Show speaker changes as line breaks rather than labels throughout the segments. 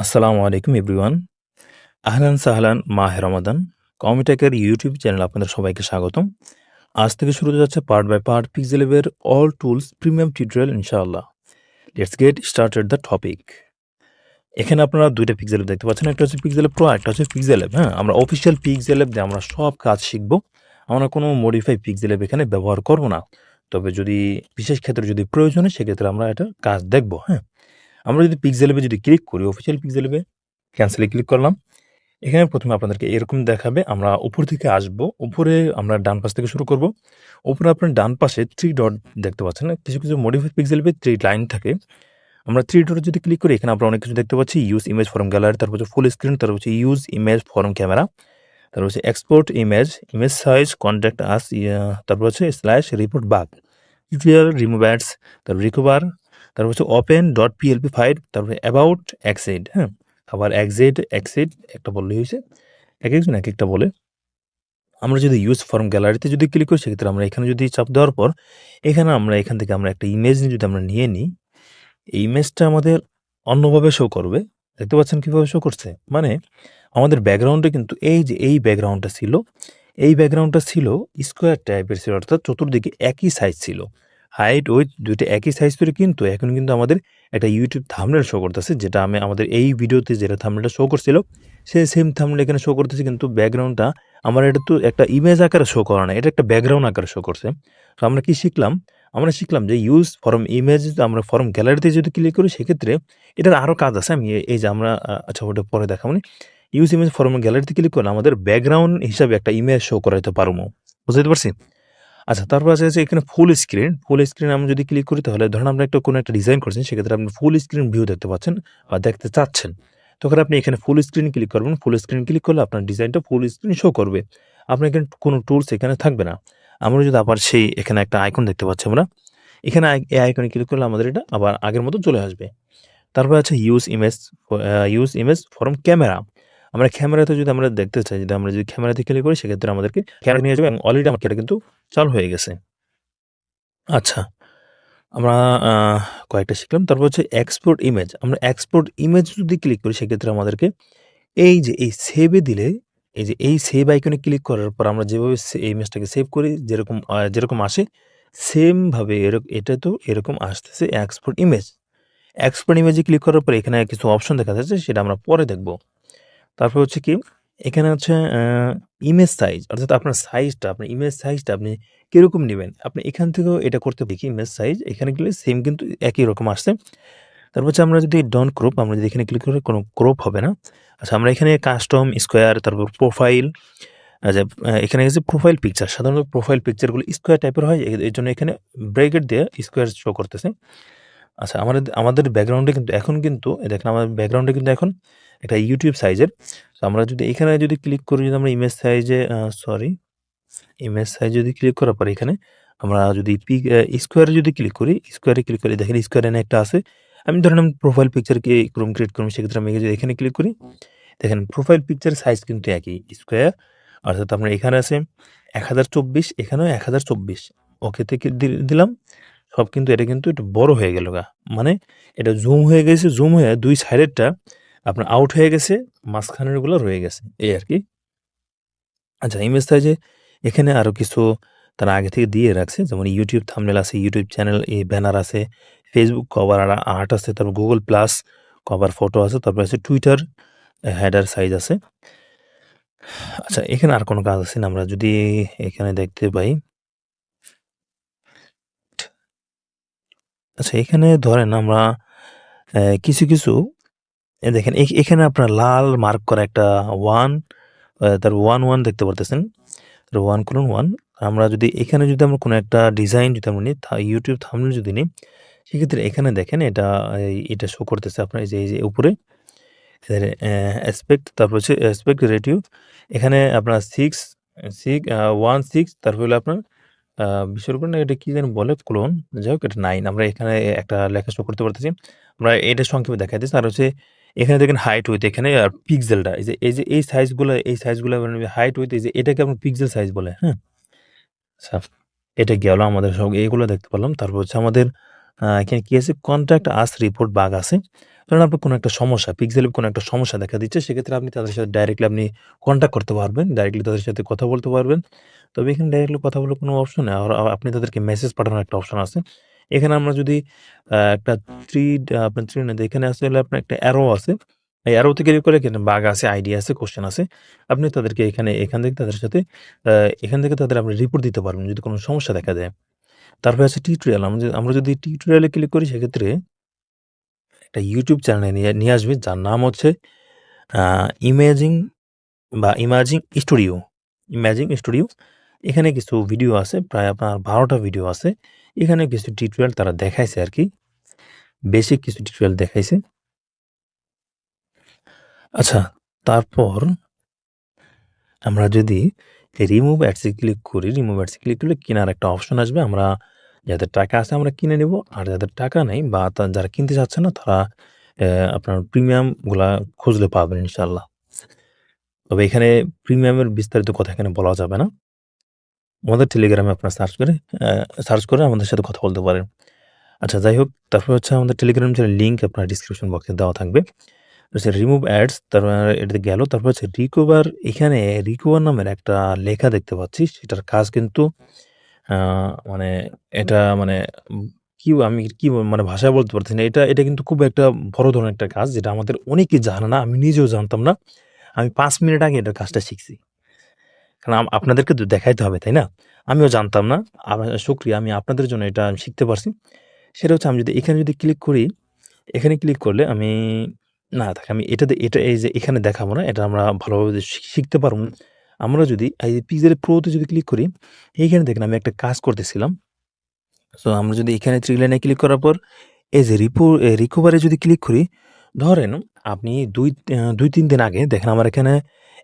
আসসালামু আলাইকুম এভরিওয়ান। আহলান সাহলান, মাহে রমাদান। কমিটেকের ইউটিউব চ্যানেল আপনাদের সবাইকে স্বাগতম। আজ থেকে শুরু হতে যাচ্ছে পার্ট বাই পার্ট পিক্সেলেভের অল টুলস প্রিমিয়াম টিউটোরিয়াল ইনশাআল্লাহ। Let's get started the topic এখানে আপনারা দুইটা পিক্সেলেভ দেখতে পাচ্ছেন। একটা হচ্ছে পিক্সেলেভ প্রো একটা হচ্ছে পিক্সেলেভ হ্যাঁ? আমরা অফিসিয়াল পিক্সেলেভ দিয়ে আমরা সব কাজ শিখব। আমরা কোনো মডিফাই পিক্সেলেভ এখানে ব্যবহার করব না। তবে যদি বিশেষ ক্ষেত্রে যদি প্রয়োজন হয়, সেক্ষেত্রে আমরা এটা কাজ দেখব হ্যাঁ? আমরা যদি পিক্সেলেভে যদি ক্লিক করি অফিসিয়াল পিক্সেলেভে ক্যান্সেলে ক্লিক করলাম, এখানে প্রথমে আপনাদেরকে এরকম দেখাবে, আমরা উপর থেকে আসব, উপরে আমরা ডান পাশ থেকে শুরু করব, উপরে আপনার ডান পাশে থ্রি ডট দেখতে পাচ্ছেন? কিছু কিছু মডিফাই পিক্সেলেভে থ্রি লাইন থাকে, আমরা থ্রি ডট যদি ক্লিক করি, এখানে আমরা অনেক কিছু দেখতে পাচ্ছি ইউজ ইমেজ ফরম গ্যালারি তারপর হচ্ছে ফুল স্ক্রিন তারপর হচ্ছে ইউজ ইমেজ ফরম ক্যামেরা তারপর হচ্ছে export image image size contact us তারপর হচ্ছে slash report bug tutorial remove ads তারপর রিকভার তারপর হচ্ছে ওপেন ডট পিএলপি ফাইল তারপরে অ্যাবাউট এক্সিড হ্যাঁ? আবার এক্সিড এক্সিড একটা বললেই হয়েছে। এক একজন এক একটা বলে। আমরা যদি ইউজ ফর্ম গ্যালারিতে যদি ক্লিক করি, সেক্ষেত্রে আমরা এখানে যদি চাপ দেওয়ার পর, এখানে আমরা, এখান থেকে আমরা একটা ইমেজ যদি আমরা নিয়ে নিই, এই ইমেজটা আমাদের অন্যভাবে শো করবে। দেখতে পাচ্ছেন কীভাবে শো করছে? মানে আমাদের ব্যাকগ্রাউন্ডে কিন্তু এই যে এই ব্যাকগ্রাউন্ডটা ছিল, এই ব্যাকগ্রাউন্ডটা ছিল স্কোয়ার টাইপের ছিল, অর্থাৎ চতুর্দিকে একই সাইজ ছিল। হাইট ওয়েট দুইটা একই সাইজ করে কিন্তু এখন কিন্তু আমাদের একটা ইউটিউব থামনেল শো করতেছে, যেটা আমি আমাদের এই ভিডিওতে যেটা থামনেলটা শো করছিল, সেই সেম থামনেল এখানে শো করতেছে কিন্তু ব্যাকগ্রাউন্ডটা আমার এটা তো একটা ইমেজ আকারে শো করা না এটা একটা ব্যাকগ্রাউন্ড আকারে শো করছে। তো আমরা কি শিখলাম? আমরা শিখলাম যে ইউজ ফরম ইমেজ আমরা ফরম গ্যালারিতে যদি ক্লিক করি, সেক্ষেত্রে এটার আরও কাজ আছে। আমি এই যে আমরা আচ্ছা ওটা পরে দেখাবো ইউজ ইমেজ ফরম গ্যালারিতে ক্লিক করলে আমাদের ব্যাকগ্রাউন্ড হিসাবে একটা ইমেজ শো করাইতে পারব। বুঝতে পারছি? আচ্ছা তারপর আছে আছে এখানে ফুল স্ক্রিন ফুল স্ক্রিন আমি যদি ক্লিক করি তাহলে ধরুন আমরা একটা কোনো একটা ডিজাইন করছেন, সেক্ষেত্রে আপনি ফুল স্ক্রিন ভিউ দেখতে পাচ্ছেন বা দেখতে চাচ্ছেন। তখন আপনি এখানে ফুল স্ক্রিন ক্লিক করবেন ফুল স্ক্রিন ক্লিক করলে আপনার ডিজাইনটা ফুল স্ক্রিন শো করবে। আপনার এখানে কোনো টুলস এখানে থাকবে না। আমরা যদি আবার সেই এখানে একটা আইকন দেখতে পাচ্ছি আমরা, এখানে এই আইকনে ক্লিক করলে আমাদের এটা আবার আগের মতো চলে আসবে। তারপর আছে use image use image from camera আমরা ক্যামেরাতে যদি আমরা দেখতে চাই, যদি আমরা যদি ক্যামেরাতে ক্লিক করি, সেক্ষেত্রে আমাদেরকে ক্যামেরা নিয়ে যাবে এবং অলরেডি আমার এটা কিন্তু চালু হয়ে গেছে। আচ্ছা আমরা কয়েকটা শিখলাম। তারপর হচ্ছে এক্সপোর্ট ইমেজ আমরা এক্সপোর্ট ইমেজ যদি ক্লিক করি, সেক্ষেত্রে আমাদেরকে এই যে, এই সেভে দিলে, এই যে, এই সেভ আইকনে ক্লিক করার পর আমরা যেভাবে এই ইমেজটাকে সেভ করি, যেরকম যেরকম আসে সেমভাবে এরকম এটা তো এরকম আসতেছে এক্সপোর্ট ইমেজ এক্সপোর্ট ইমেজে ক্লিক করার পর এখানে কিছু অপশন দেখা যাচ্ছে, সেটা আমরা পরে দেখব। তারপর হচ্ছে কি, এখানে হচ্ছে ইমেজ সাইজ অর্থাৎ আপনার সাইজটা আপনার ইমেজ সাইজটা আপনি কীরকম নেবেন? আপনি এখান থেকেও এটা করতে দেখি ইমেজ সাইজ এখানে গেলে সেম কিন্তু একই রকম আসছে। তারপর হচ্ছে আমরা যদি ডন ক্রপ আমরা যদি এখানে ক্লিক করি, কোনো ক্রপ হবে না। আচ্ছা আমরা এখানে কাস্টম স্কোয়ার তারপর প্রোফাইল আচ্ছা এখানে গেছে প্রোফাইল পিকচার সাধারণত প্রোফাইল পিকচারগুলো স্কোয়ার টাইপের হয়, এ- এই জন্য এখানে ব্রেকেট দিয়ে স্কোয়ার শো করতেছে। আচ্ছা আমাদের আমাদের ব্যাকগ্রাউন্ডে কিন্তু, এখন কিন্তু দেখেন আমাদের ব্যাকগ্রাউন্ডে কিন্তু এখন একটা ইউটিউব সাইজের তো আমরা যদি এখানে যদি ক্লিক করি, যদি আমরা ইমেজ সাইজে সরি ইমেজ সাইজ যদি ক্লিক করার পর এখানে আমরা যদি পিক স্কোয়ারে যদি ক্লিক করি স্কোয়ারে ক্লিক করি, দেখেন স্কোয়ারে একটা আছে। আমি ধরেন আমি প্রোফাইল পিকচারকে ক্রোম ক্রিয়েট করব সেক্ষেত্রে আমি যদি এখানে ক্লিক করি, দেখেন প্রোফাইল পিকচার সাইজ কিন্তু একই স্কোয়ার অর্থাৎ আপনার এখানে আছে এক হাজার চব্বিশ, এখানেও এক হাজার চব্বিশ। ওকে থেকে দি- দিলাম? সব কিন্তু এটা কিন্তু একটু বড় হয়ে গেল গা। মানে এটা জুম হয়ে গেছে জুম হয়ে দুই সাইডেরটা আপনার আউট হয়ে গেছে, মাঝখানেরগুলো রয়ে গেছে। এই আর কি। আচ্ছা ইমেজ সাইজে এখানে আরও কিছু তারা আগে থেকে দিয়ে রাখছে। যেমন ইউটিউব থাম্বনেল আছে ইউটিউব চ্যানেল এই ব্যানার আছে ফেসবুক কভার আর আর্ট আছে, তারপর গুগল প্লাস কভার ফটো আছে, তারপর আছে টুইটার হেডার সাইজ আছে। আচ্ছা এখানে আর কোনো কাজ আছে না? আমরা যদি এখানে দেখতে পাই। আচ্ছা এখানে ধরেন আমরা কিছু কিছু দেখেন, এখ- এখানে আপনার লাল মার্ক করা একটা ওয়ান তার ওয়ান ওয়ান দেখতে পারতেছেন। ওয়ান করুন ওয়ান আমরা যদি, এখানে যদি আমরা কোনো একটা ডিজাইন যদি আমরা নিই ইউটিউব থামলে যদি নিই, সেক্ষেত্রে এখানে দেখেন এটা এটা শো করতেছে আপনার, এই যে এই যে, উপরে। অ্যাসপেক্ট তারপর হচ্ছে অ্যাসপেক্ট রেটিও এখানে আপনার সিক্স সিক্স ওয়ান সিক্স তারপর হলো আপনার আহ, বিশের না এটা কি যেন বলে? ক্লোন? যাই হোক এটা নাইন আমরা এখানে একটা লেখা শো করতে পারতেছি। আমরা এটা সংক্ষেপে দেখা দিচ্ছি আর হচ্ছে এখানে দেখেন হাইট উইথ এখানে আর পিক্সেলটা এই যে এই যে এই সাইজগুলো এই সাইজগুলো হাইট উইথ এই যে এটাকে আমরা পিক্সেল সাইজ বলে হ্যাঁ? আচ্ছা এটা গেল আমাদের সব এইগুলো দেখতে পেলাম। তারপর হচ্ছে আমাদের আ এখানে কি আছে? কনট্যাক্ট আস রিপোর্ট বাগ আছে। ধরেন আপনার কোনো একটা সমস্যা, পিক্সেলে কোনো একটা সমস্যা দেখা দিচ্ছে, সেক্ষেত্রে আপনি তাদের সাথে ডাইরেক্টলি আপনি কনট্যাক্ট করতে পারবেন। ডাইরেক্টলি তাদের সাথে কথা বলতে পারবেন। তবে এখানে ডাইরেক্টলি কথা বলার কোনো অপশন নেই। আর আপনি তাদেরকে মেসেজ পাঠানোর একটা অপশন আছে। এখানে আমরা যদি একটা থ্রি আপনার থ্রি না এখানে আছে হলো আপনার একটা অ্যারো আছে। এই অ্যারোতে ক্লিক করে এখানে বাগ আছে, আইডিয়া আছে, কোশ্চেন আছে। আপনি তাদেরকে এখানে এখান থেকে তাদের সাথে এখান থেকে তাদের আপনি রিপোর্ট দিতে পারবেন যদি কোনো সমস্যা দেখা দেয়। তারপরে আছে টিউটোরিয়াল। যদি আমরা যদি টিউটোরিয়ালে ক্লিক করি সেক্ষেত্রে একটা ইউটিউব চ্যানেলে নিয়ে নিয়ে আসবে যার নাম হচ্ছে ইমেজিং বা ইমাজিং স্টুডিও। Imaging studio. এখানে কিছু ভিডিও আছে। প্রায় আপনার বারোটা ভিডিও আছে। এখানে কিছু টিউটোরিয়াল তারা দেখাইছে আর কি বেসিক কিছু টিউটোরিয়াল দেখাইছে। আচ্ছা, তারপর আমরা যদি রিমুভ অ্যাডস ক্লিক করি, রিমুভ অ্যাডস ক্লিক করলে কেনার একটা অপশন আসবে। আমরা যাদের টাকা আছে আমরা কিনে নিব। আর যাদের টাকা নাই বা যারা কিনতে চাচ্ছে না তারা আপনার প্রিমিয়ামগুলা খুঁজলে পাবেন ইনশাআল্লাহ। তবে এখানে প্রিমিয়ামের বিস্তারিত কথা এখানে বলা যাবে না। আমাদের টেলিগ্রামে আপনার সার্চ করে সার্চ করে আমাদের সাথে কথা বলতে পারেন। আচ্ছা যাই হোক, তারপর হচ্ছে আমাদের টেলিগ্রাম চ্যানেলের লিঙ্ক আপনার ডিসক্রিপশন বক্সে দেওয়া থাকবে। হচ্ছে রিমুভ অ্যাডস তারপর এটাতে গেল। তারপর হচ্ছে রিকভার এখানে রিকভার নামের একটা লেখা দেখতে পাচ্ছি। সেটার কাজ কিন্তু মানে এটা মানে কি আমি কি মানে ভাষায় বলতে পারছি না। এটা এটা কিন্তু খুব একটা বড় ধরনের একটা কাজ যেটা আমাদের অনেকেই জানে না। আমি নিজেও জানতাম না। আমি পাঁচ মিনিট আগে এটার কাজটা শিখছি। কারণ আপনাদেরকে তো দেখাইতে হবে, তাই না? আমিও জানতাম না। শুকরিয়া আমি আপনাদের জন্য এটা শিখতে পারছি। সেটা হচ্ছে আমি যদি এখানে যদি ক্লিক করি, এখানে ক্লিক করলে আমি না থাক আমি এটাতে এটা এই যে এখানে দেখাবো না। এটা আমরা ভালোভাবে শিখতে পারব। আমরা যদি এই পিক্সেল প্রো তে যদি ক্লিক করি, এইখানে দেখেন আমি একটা কাজ করতেছিলাম। সো আমরা যদি এখানে 3 লাইনে ক্লিক করার পর এই যে রিপো এ রিকভার এ যদি ক্লিক করি, ধরেন আপনি ২ আ ২-৩ দিন আগে দেখেন আমার এখানে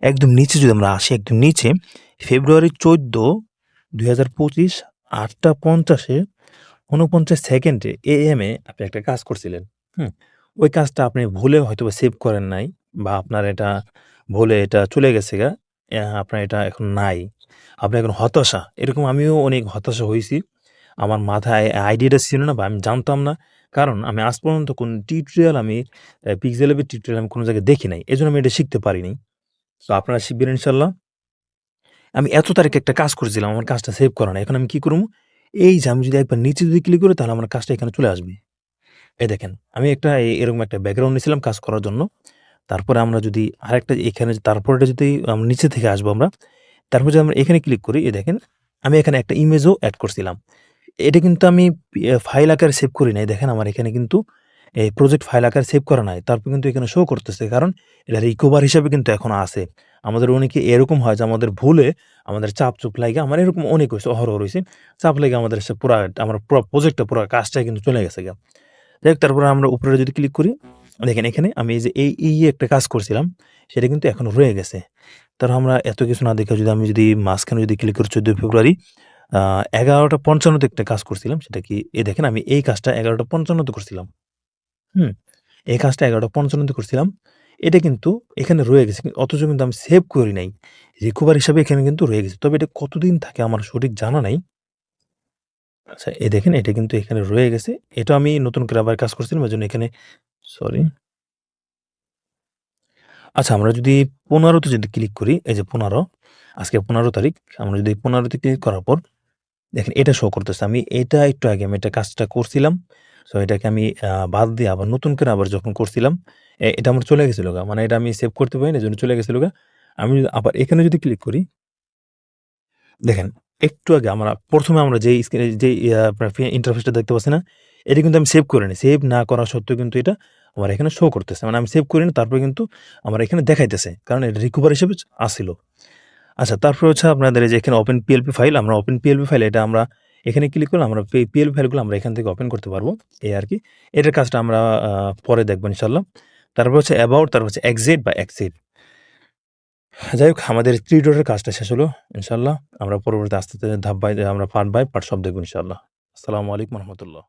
একদম নিচে যদি আমরা আসি একদম নিচে ফেব্রুয়ারি ১৪, ২০২৫ ৮টা ৫০ এ ৪৯ সেকেন্ডে এএম এ আপনি একটা কাজ করছিলেন। হুম? ওই কাজটা আপনি ভুলে হয়তোবা সেভ করেন নাই বা আপনার এটা ভুলে এটা চলে গেছে গা। আপনার এটা এখন নাই। আপনি এখন হতাশা। এরকম আমিও অনেক হতাশা হয়েছি আমার মাথায় আইডিয়াটা ছিল না বা আমি জানতাম না। কারণ আমি আজ পর্যন্ত কোন টিউটোরিয়াল আমি অ্যা পিক্সেল ল্যাবের টিউটোরিয়াল আমি কোনো জায়গায় দেখি নাই। এজন্য আমি এটা শিখতে পারিনি। তো আপনারা শিখবেন ইনশাল্লাহ আমি এত তারিখে একটা কাজ করেছিলাম। আমার কাজটা সেভ করা নাই। এখন আমি কি করব? এই যে আমি যদি একবার নিচে যদি ক্লিক করি, তাহলে আমার কাজটা এখানে চলে আসবে। এই দেখেন আমি একটা এ এরকম একটা ব্যাকগ্রাউন্ড নিয়েছিলাম কাজ করার জন্য। তারপরে আমরা যদি আরেকটা এখানে তারপরেটা যদি নিচে থেকে আসব আমরা। তারপর যদি আমরা এখানে ক্লিক করি, এই দেখেন আমি এখানে একটা ইমেজও অ্যাড করছিলাম। এটা কিন্তু আমি ফাইল আকারে সেভ করি নাই। দেখেন আমার এখানে কিন্তু এই প্রজেক্ট ফাইল আকারে সেভ করা নাই। তারপর কিন্তু এখানে শো করতেছে। কারণ এটা রিকভার হিসাবে কিন্তু এখন আছে। আমাদের অনেকে এরকম হয় যে আমাদের ভুলে আমাদের চাপ-চুপ লাগে আমার এরকম অনেক হয়েছে অহরহ হইছে। চাপ লেগে আমাদের পুরা আমার পুরা প্রজেক্টটা পুরা কাজটাই কিন্তু চলে গেছে গা। যাই তারপরে আমরা উপরে যদি ক্লিক করি, দেখেন এখানে আমি যে এই, এই একটা কাজ করছিলাম সেটা কিন্তু এখন রয়ে গেছে। তারপর আমরা এত কিছু না দেখে যদি আমি যদি মাঝখানে যদি ক্লিক করি ১৪ ফেব্রুয়ারি এগারোটা পঞ্চান্নতে একটা কাজ করছিলাম। সেটা কি? এ দেখেন আমি এই কাজটা এগারোটা পঞ্চান্নতে করছিলাম। হুম? এই কাজটা এগারোটা পঞ্চান্নতে করছিলাম। এটা কিন্তু এখানে রয়ে গেছে। অথচ কিন্তু আমি সেভ করি নাই। রিকভার হিসাবে এখানে কিন্তু রয়ে গেছে। তবে এটা কতদিন থাকে আমার সঠিক জানা নাই। আচ্ছা এই দেখেন এটা কিন্তু এখানে রয়ে গেছে। এটা আমি নতুন করে আবার কাজ করছিলাম। এজন্য এখানে সরি। আচ্ছা আমরা যদি পনেরোতে যদি ক্লিক করি, এই যে ১৫ আজকে ১৫ তারিখ। আমরা যদি পনেরোতে ক্লিক করার পর দেখেন এটা শো করতেছে। আমি এটা একটু আগে আমি এটা কাজটা করছিলাম। সো এটাকে আমি বাদ দিয়ে আবার নতুন করে আবার যখন করছিলাম, এটা আমার চলে গেছিল গা। মানে এটা আমি সেভ করতে পারিনি জন্য চলে গেছিল গা। আমি আবার এখানে যদি ক্লিক করি দেখেন একটু আগে আমরা প্রথমে আমরা যেই স্ক্রিনে ফি ইন্টারফেসটা দেখতে পাচ্ছি না? এটা কিন্তু আমি সেভ করিনি। সেভ না করা সত্ত্বেও কিন্তু এটা আমার এখানে শো করতেছে। মানে আমি সেভ করিনি তারপরে কিন্তু আমার এখানে দেখাইতেছে। কারণ এটা রিকভার হিসেবে আছিল। আচ্ছা তারপরে হচ্ছে আপনাদের যে এখানে ওপেন পিএলপি ফাইল, আমরা ওপেন পিএলপি ফাইল এটা আমরা এখানে ক্লিক করলে আমরা পি পিএলপি ফাইলগুলো আমরা এখান থেকে ওপেন করতে পারব। এই আরকি। এটার কাজটা আমরা পরে দেখব ইনশাআল্লাহ। তারপর হচ্ছে অ্যাবাউট, তারপর হচ্ছে এক্সিট বা এক্সিট। যাই হোক আমাদের থ্রি ডোরের কাজটা শেষ হলো। ইনশাল্লাহ আমরা পরবর্তী আস্তে, ধাপ বাই আমরা পার্ট বাই পার্ট সব দেখব ইনশাল্লাহ আসসালামু আলাইকুম রাহমাতুল্লাহ।